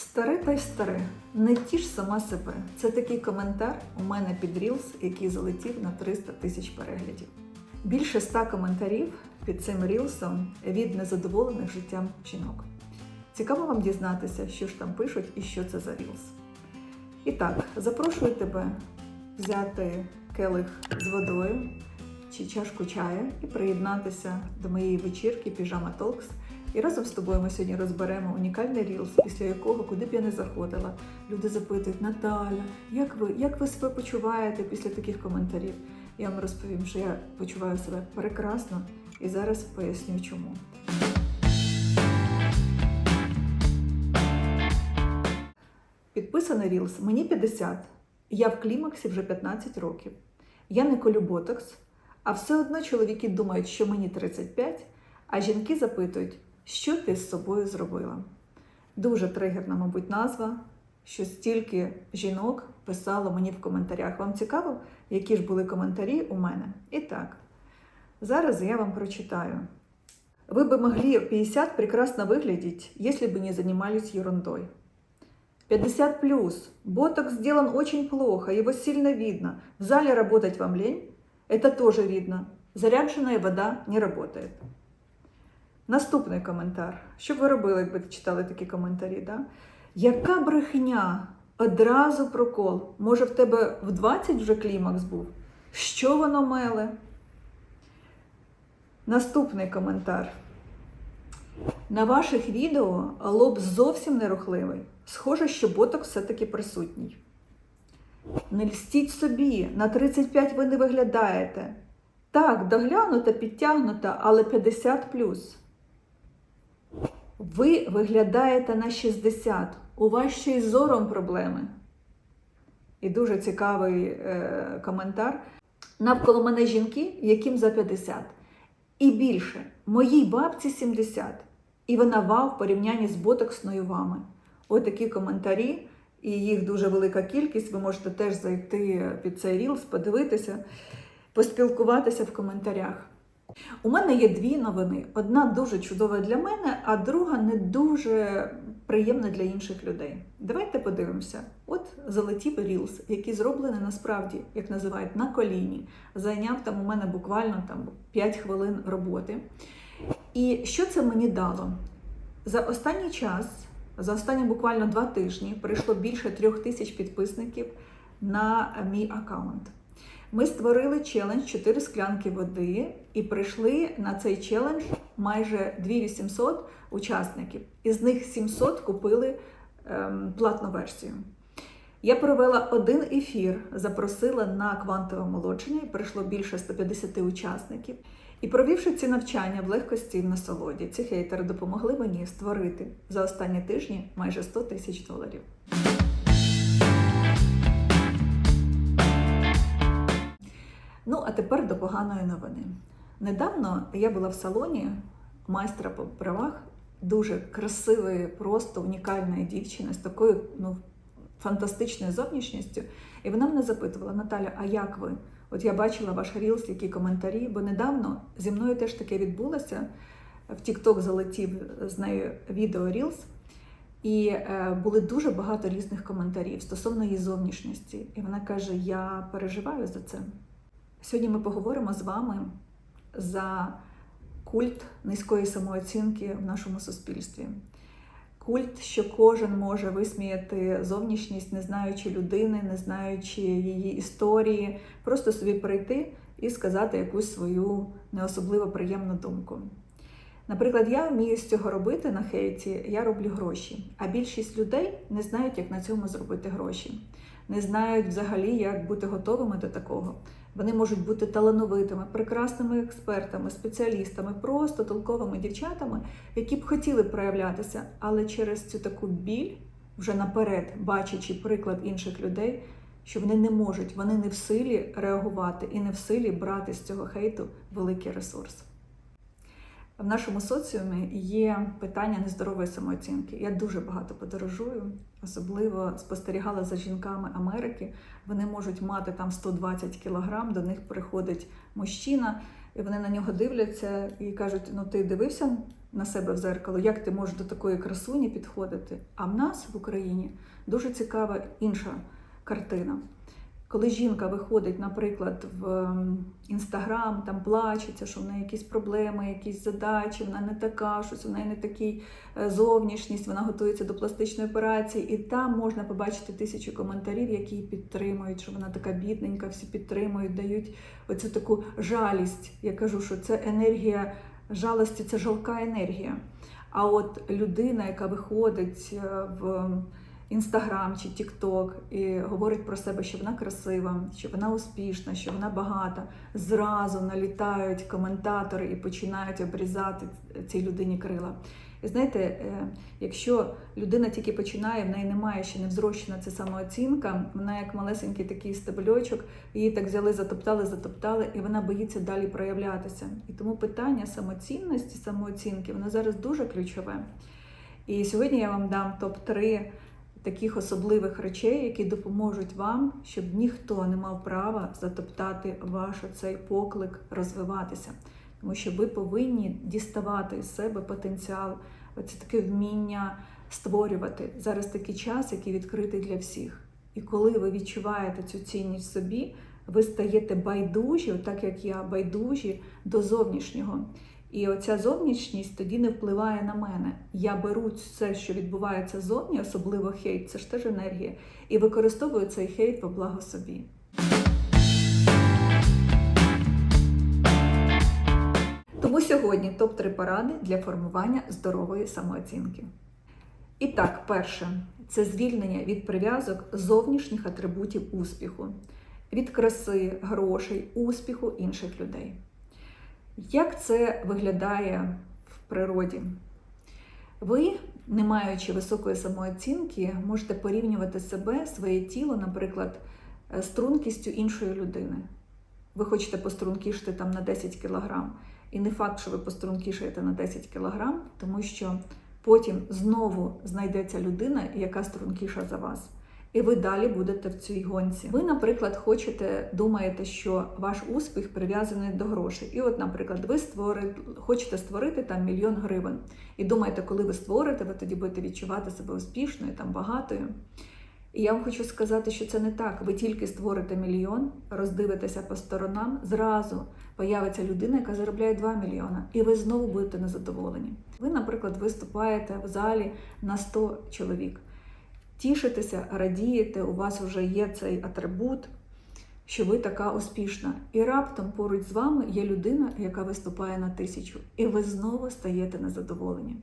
Старе та й старе, не ті ж сама себе. Це такий коментар у мене під Reels, який залетів на 300 тисяч переглядів. Більше ста коментарів під цим рілсом від незадоволених життям жінок. Цікаво вам дізнатися, що ж там пишуть і що це за рілс. І так, запрошую тебе взяти келих з водою чи чашку чаю і приєднатися до моєї вечірки Піжама Talks. І разом з тобою ми сьогодні розберемо унікальний рілс, після якого, куди б я не заходила, люди запитують, Наталя, як ви, як ви себе почуваєте після таких коментарів? Я вам розповім, що я почуваю себе прекрасно і зараз поясню чому. Підписаний Reels мені 50. Я в клімаксі вже 15 років. Я не колю ботокс, а все одно чоловіки думають, що мені 35, а жінки запитують, що ти з собою зробила. Дуже тригерна, мабуть, назва, що стільки жінок писало мені в коментарях. Вам цікаво, які ж були коментарі у мене? І так, зараз я вам прочитаю. Вы бы могли в 50 прекрасно выглядеть, если бы не занимались ерундой. 50 плюс. Ботокс сделан очень плохо, его сильно видно. В зале работать вам лень? Это тоже видно. Заряджена вода не работает. Наступний коментар. Що б ви робили, якби читали такі коментарі? Да? Яка брехня? Одразу прокол. Може, в тебе в 20 вже клімакс був? Що воно меле? Наступний коментар. На ваших відео лоб зовсім не рухливий. Схоже, що боток все-таки присутній. Не льстіть собі, на 35 ви не виглядаєте. Так, доглянута, підтягнута, але 50 плюс. Ви виглядаєте на 60. У вас ще й зором проблеми. І дуже цікавий е, коментар. Навколо мене жінки, яким за 50. І більше, моїй бабці 70. І вона вау в порівнянні з ботоксною вами. Ось такі коментарі, і їх дуже велика кількість. Ви можете теж зайти під цей рілс, подивитися, поспілкуватися в коментарях. У мене є дві новини. Одна дуже чудова для мене, а друга не дуже приємна для інших людей. Давайте подивимося. От залетів рілс, який зроблений насправді, як називають, на коліні. Зайняв там у мене буквально там 5 хвилин роботи. І що це мені дало? За останній час, за останні буквально два тижні, прийшло більше трьох тисяч підписників на мій аккаунт. Ми створили челендж 4 склянки води і прийшли на цей челендж майже 2800 учасників. Із них 700 купили ем, платну версію. Я провела один ефір, запросила на квантове молодження, і прийшло більше 150 учасників. І провівши ці навчання в легкості і в насолоді, ці хейтери допомогли мені створити за останні тижні майже 100 тисяч доларів. А тепер до поганої новини. Недавно я була в салоні майстра по правах, дуже красивої, просто унікальної дівчини з такою ну, фантастичною зовнішністю. І вона мене запитувала: Наталя, а як ви? От я бачила ваш рілс, які коментарі, бо недавно зі мною теж таке відбулося. В TikTok залетів з нею відео Рілс, і е, були дуже багато різних коментарів стосовно її зовнішності. І вона каже: Я переживаю за це. Сьогодні ми поговоримо з вами за культ низької самооцінки в нашому суспільстві. Культ, що кожен може висміяти зовнішність, не знаючи людини, не знаючи її історії, просто собі прийти і сказати якусь свою не особливо приємну думку. Наприклад, я вмію з цього робити на хейті, я роблю гроші, а більшість людей не знають, як на цьому зробити гроші, не знають взагалі, як бути готовими до такого. Вони можуть бути талановитими, прекрасними експертами, спеціалістами, просто толковими дівчатами, які б хотіли проявлятися, але через цю таку біль, вже наперед, бачачи приклад інших людей, що вони не можуть, вони не в силі реагувати і не в силі брати з цього хейту великий ресурс. В нашому соціумі є питання нездорової самооцінки. Я дуже багато подорожую, особливо спостерігала за жінками Америки. Вони можуть мати там 120 кілограм, до них приходить мужчина, і вони на нього дивляться і кажуть: Ну ти дивився на себе в зеркало, як ти можеш до такої красуні підходити. А в нас в Україні дуже цікава інша картина. Коли жінка виходить, наприклад, в інстаграм, там плачеться, що в неї якісь проблеми, якісь задачі, вона не така, щось у неї не такий е, зовнішність, вона готується до пластичної операції, і там можна побачити тисячі коментарів, які її підтримують, що вона така бідненька, всі підтримують, дають оцю таку жалість. Я кажу, що це енергія жалості, це жалка енергія. А от людина, яка виходить е, в Інстаграм чи Тікток і говорить про себе, що вона красива, що вона успішна, що вона багата. Зразу налітають коментатори і починають обрізати цій людині крила. І знаєте, е, якщо людина тільки починає, в неї немає ще не взрощена ця самооцінка, вона як малесенький такий стебельочок, її так взяли, затоптали, затоптали, і вона боїться далі проявлятися. І тому питання самоцінності, самооцінки, воно зараз дуже ключове. І сьогодні я вам дам топ-3 таких особливих речей, які допоможуть вам, щоб ніхто не мав права затоптати ваш цей поклик розвиватися. Тому що ви повинні діставати із себе потенціал, оце таке вміння створювати. Зараз такий час, який відкритий для всіх. І коли ви відчуваєте цю цінність собі, ви стаєте байдужі, так як я байдужі до зовнішнього. І оця зовнішність тоді не впливає на мене. Я беру все, що відбувається зовні, особливо хейт, це ж теж енергія, і використовую цей хейт во благо собі. Тому сьогодні топ-3 поради для формування здорової самооцінки. І так, перше це звільнення від прив'язок зовнішніх атрибутів успіху, від краси, грошей, успіху інших людей. Як це виглядає в природі? Ви, не маючи високої самооцінки, можете порівнювати себе, своє тіло, наприклад, з стрункістю іншої людини. Ви хочете пострункішити там на 10 кг. І не факт, що ви пострункішаєте на 10 кг, тому що потім знову знайдеться людина, яка стрункіша за вас. І ви далі будете в цій гонці. Ви, наприклад, хочете, думаєте, що ваш успіх прив'язаний до грошей. І, от, наприклад, ви створите, хочете створити там мільйон гривень. І думаєте, коли ви створите, ви тоді будете відчувати себе успішною, там багатою. І я вам хочу сказати, що це не так. Ви тільки створите мільйон, роздивитеся по сторонам, зразу появиться людина, яка заробляє 2 мільйона, і ви знову будете незадоволені. Ви, наприклад, виступаєте в залі на 100 чоловік. Тішитеся, радієте, у вас вже є цей атрибут, що ви така успішна. І раптом поруч з вами є людина, яка виступає на тисячу, і ви знову стаєте незадоволені.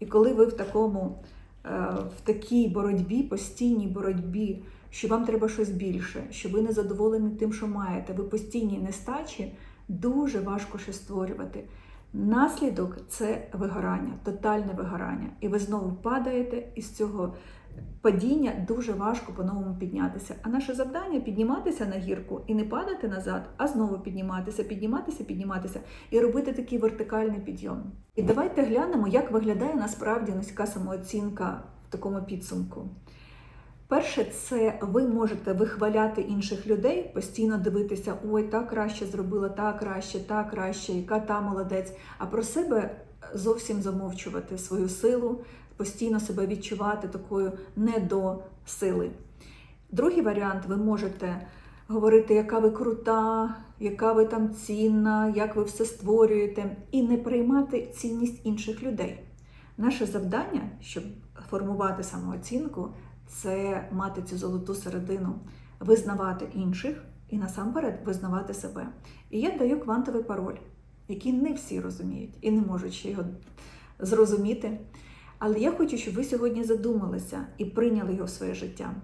І коли ви в такому, е, в такій боротьбі, постійній боротьбі, що вам треба щось більше, що ви не задоволені тим, що маєте, ви постійній нестачі, дуже важко щось створювати. Наслідок це вигорання, тотальне вигорання. І ви знову падаєте із цього падіння дуже важко по-новому піднятися. А наше завдання підніматися на гірку і не падати назад, а знову підніматися, підніматися, підніматися і робити такий вертикальний підйом. І давайте глянемо, як виглядає насправді низька самооцінка в такому підсумку. Перше, це ви можете вихваляти інших людей, постійно дивитися, ой, та краще зробила, та краще, та краще, яка та молодець. А про себе зовсім замовчувати свою силу, постійно себе відчувати такою не до сили. Другий варіант, ви можете говорити, яка ви крута, яка ви там цінна, як ви все створюєте, і не приймати цінність інших людей. Наше завдання, щоб формувати самооцінку, це мати цю золоту середину, визнавати інших і насамперед визнавати себе. І я даю квантовий пароль, який не всі розуміють і не можуть ще його зрозуміти. Але я хочу, щоб ви сьогодні задумалися і прийняли його в своє життя.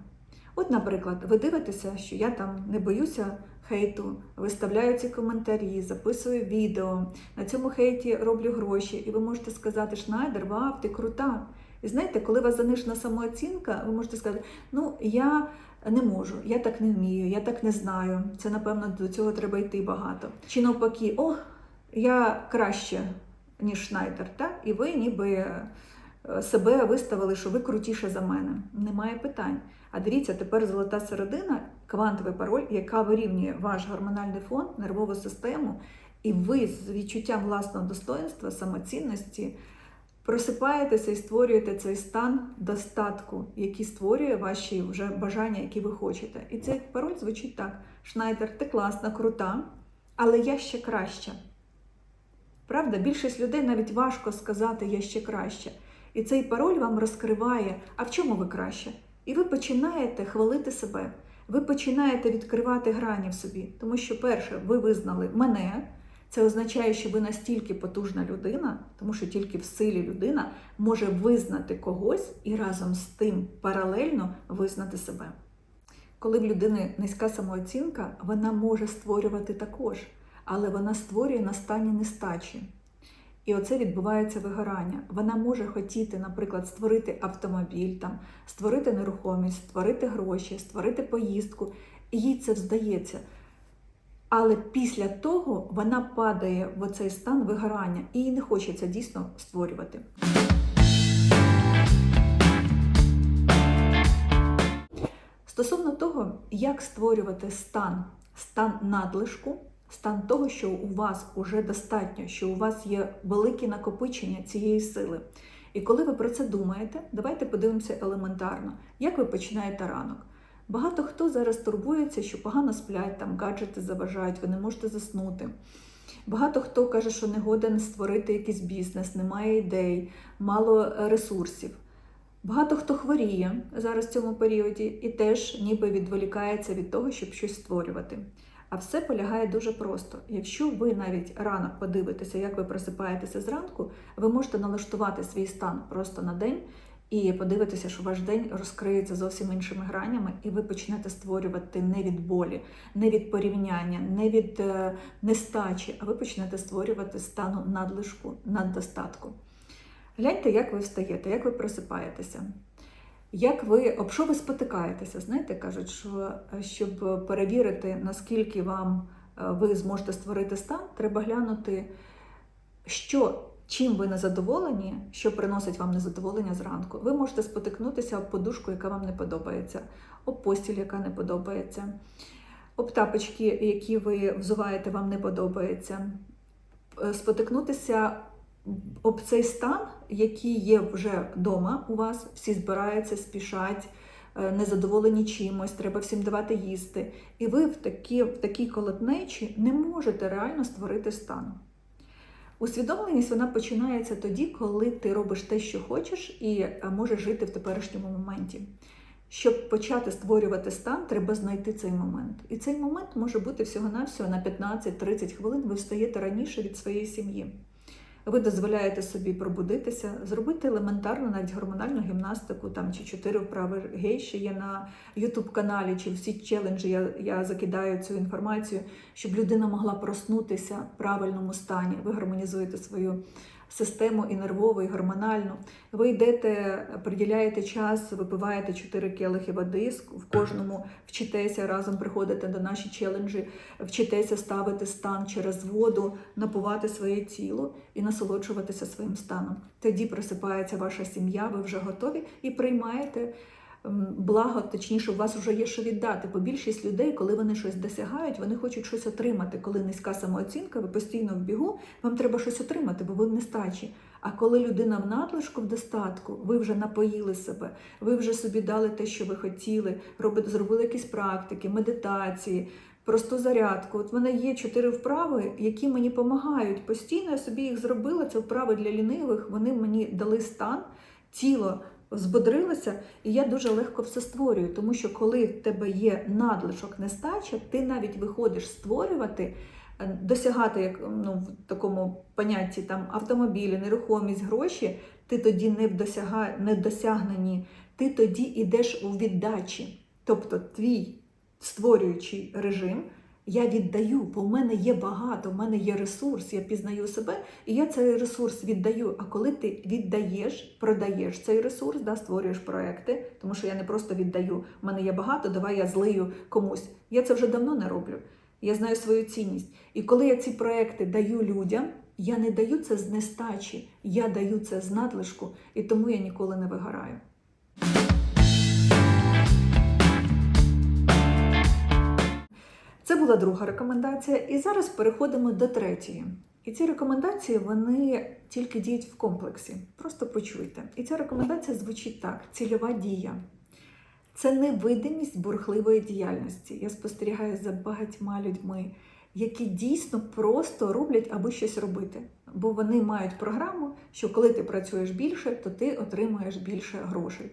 От, наприклад, ви дивитеся, що я там не боюся хейту, виставляю ці коментарі, записую відео, на цьому хейті роблю гроші, і ви можете сказати, Шнайдер, вау, ти крута. І знаєте, коли у вас занижена самооцінка, ви можете сказати, ну я не можу, я так не вмію, я так не знаю. Це, напевно, до цього треба йти багато. Чи навпаки, о, я краще, ніж Шнайдер, так? і ви ніби себе виставили, що ви крутіше за мене. Немає питань. А дивіться, тепер золота середина, квантовий пароль, яка вирівнює ваш гормональний фон, нервову систему, і ви з відчуттям власного достоинства, самоцінності Просипаєтеся і створюєте цей стан достатку, який створює ваші вже бажання, які ви хочете. І цей пароль звучить так: Шнайдер, ти класна, крута, але я ще краща. Правда, більшість людей навіть важко сказати я ще краще. І цей пароль вам розкриває, а в чому ви краще? І ви починаєте хвалити себе. Ви починаєте відкривати грані в собі. Тому що, перше, ви визнали мене. Це означає, що ви настільки потужна людина, тому що тільки в силі людина може визнати когось і разом з тим паралельно визнати себе. Коли в людини низька самооцінка, вона може створювати також, але вона створює на стані нестачі. І оце відбувається вигорання. Вона може хотіти, наприклад, створити автомобіль, там, створити нерухомість, створити гроші, створити поїздку, і їй це здається. Але після того вона падає в оцей стан вигорання і їй не хочеться дійсно створювати. Стосовно того, як створювати стан, стан надлишку, стан того, що у вас уже достатньо, що у вас є велике накопичення цієї сили. І коли ви про це думаєте, давайте подивимося елементарно, як ви починаєте ранок. Багато хто зараз турбується, що погано сплять, там гаджети заважають, ви не можете заснути. Багато хто каже, що не годен створити якийсь бізнес, немає ідей, мало ресурсів. Багато хто хворіє зараз в цьому періоді і теж ніби відволікається від того, щоб щось створювати. А все полягає дуже просто. Якщо ви навіть ранок подивитеся, як ви просипаєтеся зранку, ви можете налаштувати свій стан просто на день і подивитися, що ваш день розкриється зовсім іншими гранями, і ви почнете створювати не від болі, не від порівняння, не від е, нестачі, а ви почнете створювати стану надлишку, наддостатку. Гляньте, як ви встаєте, як ви просипаєтеся. Як ви, об що ви спотикаєтеся? Знаєте, кажуть, що е, щоб перевірити, наскільки вам е, ви зможете створити стан, треба глянути, що, чим ви незадоволені, що приносить вам незадоволення зранку. Ви можете спотикнутися об подушку, яка вам не подобається, об постіль, яка не подобається, об тапочки, які ви взуваєте, вам не подобається. Е, Спотикнутися об цей стан, який є вже вдома у вас, всі збираються, спішать, е, незадоволені чимось, треба всім давати їсти. І ви в такій, в такій колотнечі не можете реально створити стан. Усвідомленість вона починається тоді, коли ти робиш те, що хочеш, і е, можеш жити в теперішньому моменті. Щоб почати створювати стан, треба знайти цей момент. І цей момент може бути всього-навсього на 15-30 хвилин. Ви встаєте раніше від своєї сім'ї. Ви дозволяєте собі пробудитися, зробити елементарно навіть гормональну гімнастику, там чи чотири вправи гейші є на Ютуб-каналі, чи всі челенджі. Я, я закидаю цю інформацію, щоб людина могла проснутися в правильному стані. Ви гармонізуєте свою систему і нервову, і гормональну. Ви йдете, приділяєте час, випиваєте 4 келихи води, в кожному вчитеся разом приходите до наші челенджі, вчитеся ставити стан через воду, напувати своє тіло і насолоджуватися своїм станом. Тоді просипається ваша сім'я, ви вже готові і приймаєте. Благо, точніше, у вас вже є що віддати. Бо більшість людей, коли вони щось досягають, вони хочуть щось отримати. Коли низька самооцінка, ви постійно в бігу, вам треба щось отримати, бо ви в нестачі. А коли людина в надлишку, в достатку, ви вже напоїли себе, ви вже собі дали те, що ви хотіли, робите, зробили якісь практики, медитації, просту зарядку. От в мене є чотири вправи, які мені допомагають. Постійно я собі їх зробила. Це вправи для лінивих. Вони мені дали стан, тіло збодрилося, і я дуже легко все створюю. Тому що коли в тебе є надлишок нестача, ти навіть виходиш створювати. е, Досягати як ну, в такому понятті там автомобілі, нерухомість, гроші, ти тоді не досяга... не в досягненні, ти тоді йдеш у віддачі. Тобто твій створюючий режим я віддаю, бо в мене є багато, в мене є ресурс, я пізнаю себе, і я цей ресурс віддаю. А коли ти віддаєш, продаєш цей ресурс, да, створюєш проекти, тому що я не просто віддаю, в мене є багато, давай я злию комусь. Я це вже давно не роблю. Я знаю свою цінність. І коли я ці проекти даю людям, я не даю це з нестачі, я даю це з надлишку, і тому я ніколи не вигораю. Це була друга рекомендація, і зараз переходимо до третьої. І ці рекомендації вони тільки діють в комплексі. Просто почуйте. І ця рекомендація звучить так: цільова дія. Це невидимість бурхливої діяльності. Я спостерігаю за багатьма людьми, які дійсно просто роблять аби щось робити. Бо вони мають програму, що коли ти працюєш більше, то ти отримуєш більше грошей.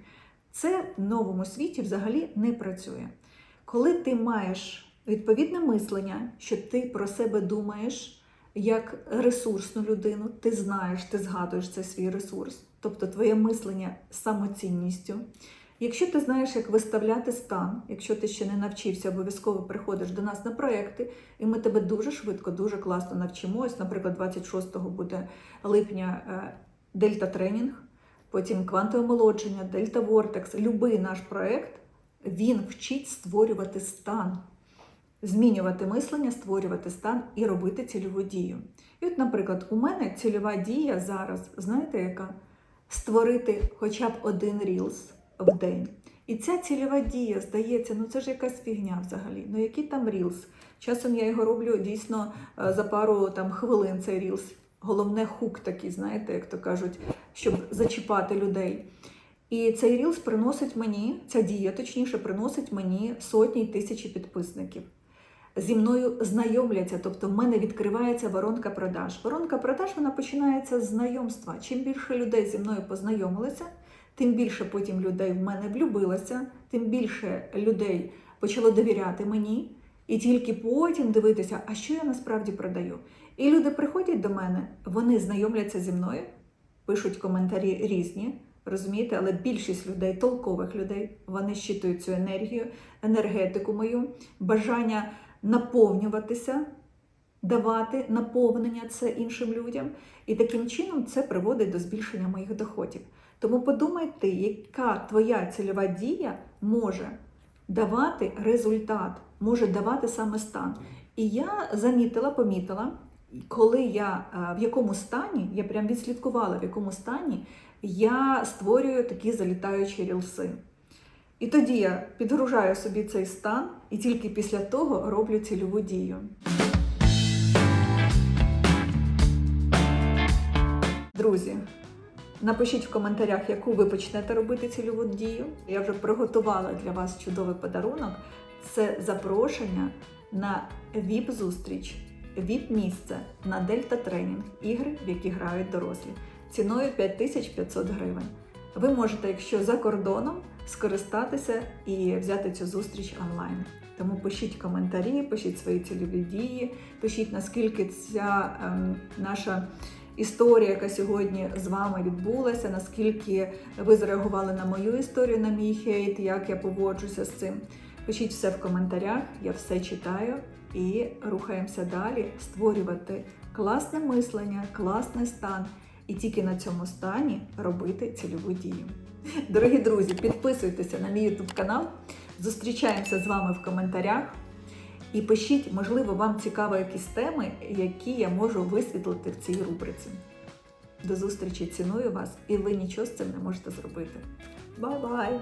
Це в новому світі взагалі не працює. Коли ти маєш відповідне мислення, що ти про себе думаєш як ресурсну людину, ти знаєш, ти згадуєш це свій ресурс, тобто твоє мислення самоцінністю. Якщо ти знаєш, як виставляти стан, якщо ти ще не навчився, обов'язково приходиш до нас на проекти, і ми тебе дуже швидко, дуже класно навчимо. Ось, наприклад, 26-го буде липня е, дельта тренінг, потім квантове молодження, дельта Вортекс. Любий наш проект він вчить створювати стан, змінювати мислення, створювати стан і робити цільову дію. І от, наприклад, у мене цільова дія зараз, знаєте, яка? Створити хоча б один рілс в день. І ця цільова дія, здається, ну це ж якась фігня взагалі. Ну який там рілс? Часом я його роблю дійсно е, за пару там хвилин цей рілс. Головне хук такий, знаєте, як то кажуть, щоб зачіпати людей. І цей рілс приносить мені, ця дія, точніше, приносить мені сотні тисячі підписників. Зі мною знайомляться, тобто в мене відкривається воронка продаж. Воронка продаж вона починається з знайомства. Чим більше людей зі мною познайомилися, тим більше потім людей в мене влюбилося, тим більше людей почало довіряти мені, і тільки потім дивитися, а що я насправді продаю. І люди приходять до мене, вони знайомляться зі мною, пишуть коментарі різні. Розумієте, але більшість людей, толкових людей, вони щитують цю енергію, енергетику мою, бажання наповнюватися, давати наповнення це іншим людям. І таким чином це приводить до збільшення моїх доходів. Тому подумайте, яка твоя цільова дія може давати результат, може давати саме стан. І я замітила, помітила, коли я е, в якому стані, я прям відслідкувала, в якому стані я створюю такі залітаючі рілси. І тоді я підгружаю собі цей стан і тільки після того роблю цільову дію. Друзі, напишіть в коментарях, яку ви почнете робити цільову дію. Я вже приготувала для вас чудовий подарунок. Це запрошення на ВІП-зустріч, ВІП-місце на Дельта Тренінг, ігри, в які грають дорослі, ціною 5500 гривень. Ви можете, якщо за кордоном, скористатися і взяти цю зустріч онлайн. Тому пишіть коментарі, пишіть свої цільові дії, пишіть, наскільки ця ем, наша історія, яка сьогодні з вами відбулася, наскільки ви зреагували на мою історію, на мій хейт, як я поводжуся з цим. Пишіть все в коментарях, я все читаю і рухаємося далі, створювати класне мислення, класний стан. І тільки на цьому стані робити цільову дію. Дорогі друзі, підписуйтеся на мій YouTube канал. Зустрічаємося з вами в коментарях. І пишіть, можливо, вам цікаво якісь теми, які я можу висвітлити в цій рубриці. До зустрічі, ціную вас, і ви нічого з цим не можете зробити. Бай-бай!